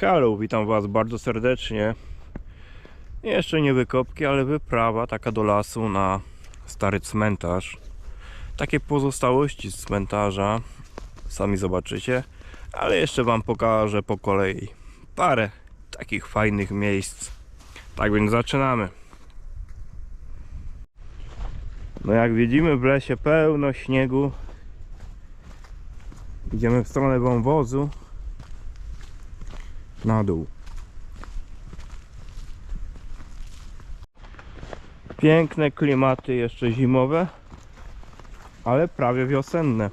Halo, witam Was bardzo serdecznie. Jeszcze nie wykopki, ale wyprawa taka do lasu na stary cmentarz. Takie pozostałości z cmentarza, sami zobaczycie, ale jeszcze Wam pokażę po kolei parę takich fajnych miejsc. Tak więc zaczynamy. No jak widzimy w lesie pełno śniegu. Idziemy w stronę wąwozu na dół. Piękne klimaty jeszcze zimowe, ale prawie wiosenne.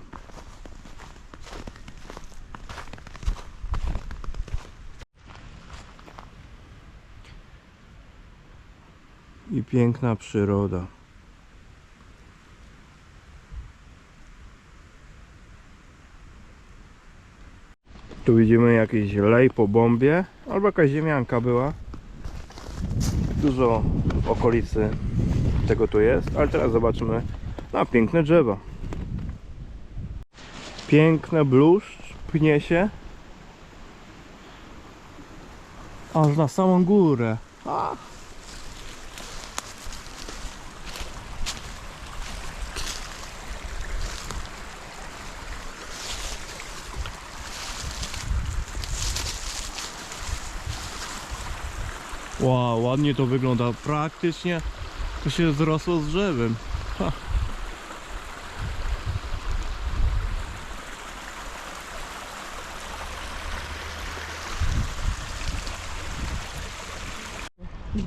I piękna przyroda. Tu widzimy jakiś lej po bombie, albo jakaś ziemianka była. Dużo okolicy tego tu jest, ale teraz zobaczymy na piękne drzewa. Piękne bluszcz pnie się aż na samą górę. Wow, ładnie to wygląda. Praktycznie to się zrosło z drzewem. Ha.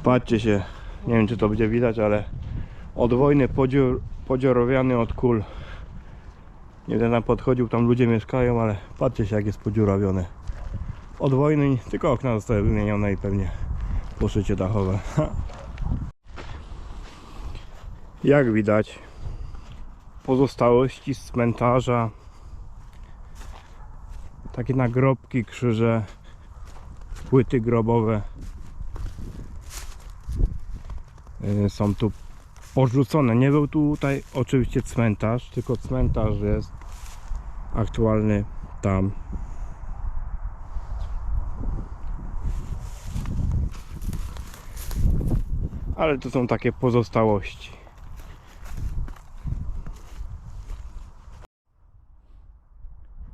Patrzcie się, nie wiem czy to będzie widać, ale od wojny podziur, podziurawiany od kul. Będę tam podchodził, tam ludzie mieszkają, ale patrzcie się jak jest podziurawione. Od wojny tylko okna zostały wymienione i pewnie poszycie dachowe. Jak widać, pozostałości z cmentarza, takie nagrobki, krzyże, płyty grobowe yy, są tu porzucone. Nie był tutaj oczywiście cmentarz, tylko cmentarz jest aktualny tam ale to są takie pozostałości.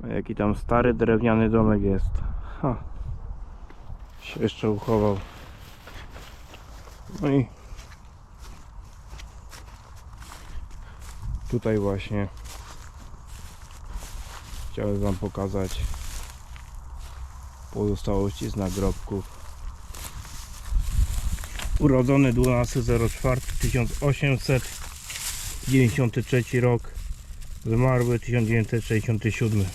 A jaki tam stary drewniany domek jest. Ha. Się jeszcze uchował. No i tutaj właśnie chciałem wam pokazać pozostałości z nagrobków urodzony 12.04.1893 rok zmarły 1967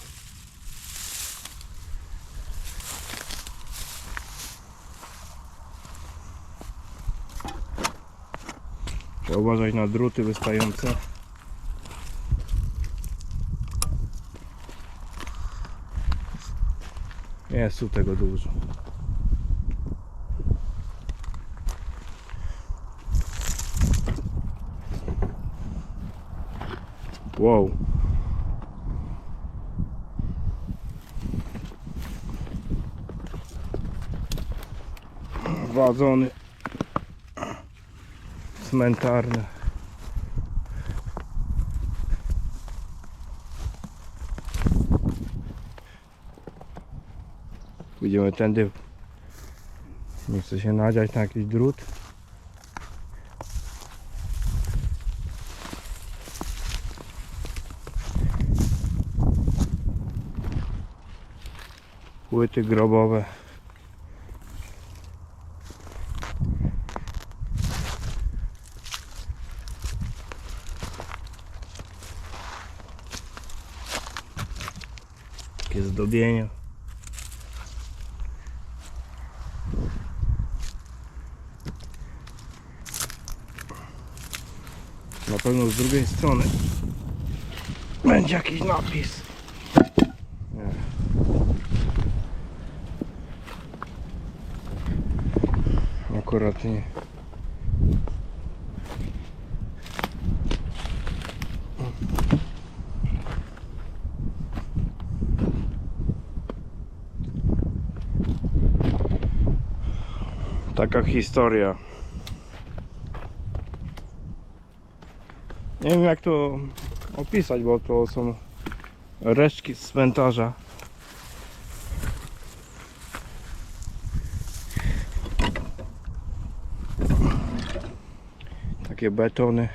Trzeba uważać na druty wystające. Jest tu tego dużo Wow. Wadzony. Cmentarny. Pójdziemy tędy. Nie chcę się nadziać na jakiś drut. Płyty grobowe. Takie zdobienia. Na pewno z drugiej strony będzie jakiś napis. Nie. Akurat. Taka historia. Nie wiem jak to opisać, bo to są resztki z cmentarza. Takie betony.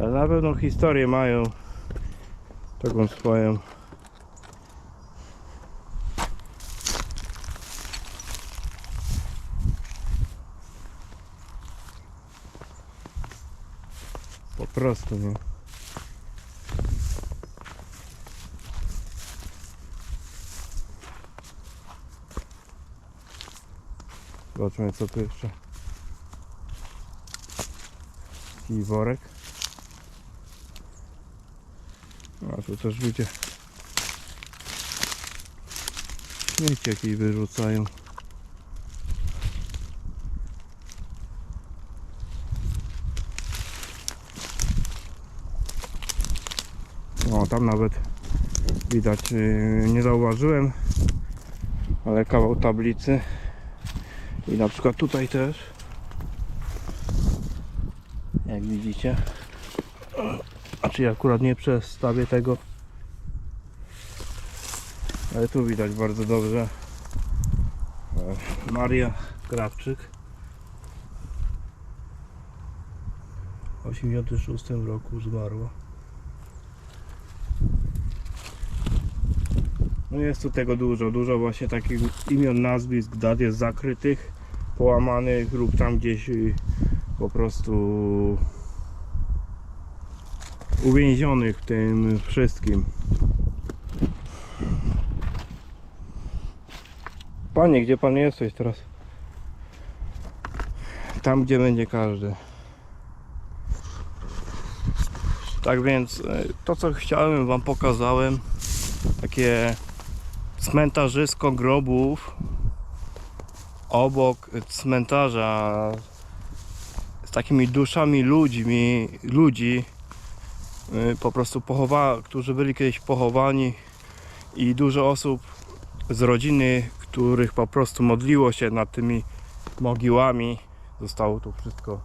Ale na pewno historię mają taką swoją. Po prostu, nie? Zobaczmy co tu jeszcze. I worek. A tu też ludzie śmieci jakieś wyrzucają. O, tam nawet widać, yy, nie zauważyłem, ale kawał tablicy. I na przykład tutaj też, jak widzicie, a czy ja akurat nie przestawię tego, ale tu widać bardzo dobrze. E, Maria Krawczyk. W 86 roku zmarła. No jest tu tego dużo, dużo właśnie takich imion, nazwisk, dat jest zakrytych, połamanych lub tam gdzieś y, po prostu uwięzionych w tym wszystkim. Panie, gdzie pan jesteś teraz? Tam, gdzie będzie każdy. Tak więc y, to, co chciałem, wam pokazałem. Takie cmentarzysko grobów obok cmentarza z takimi duszami ludźmi, ludzi y, po prostu pochowa, którzy byli kiedyś pochowani i dużo osób z rodziny, których po prostu modliło się nad tymi mogiłami zostało to wszystko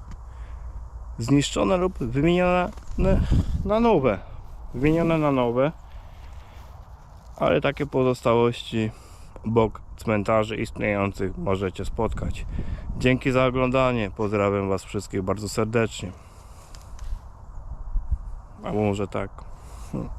zniszczone lub wymienione na nowe wymienione na nowe ale takie pozostałości obok cmentarzy istniejących możecie spotkać. Dzięki za oglądanie. Pozdrawiam Was wszystkich bardzo serdecznie. A może tak. Hmm.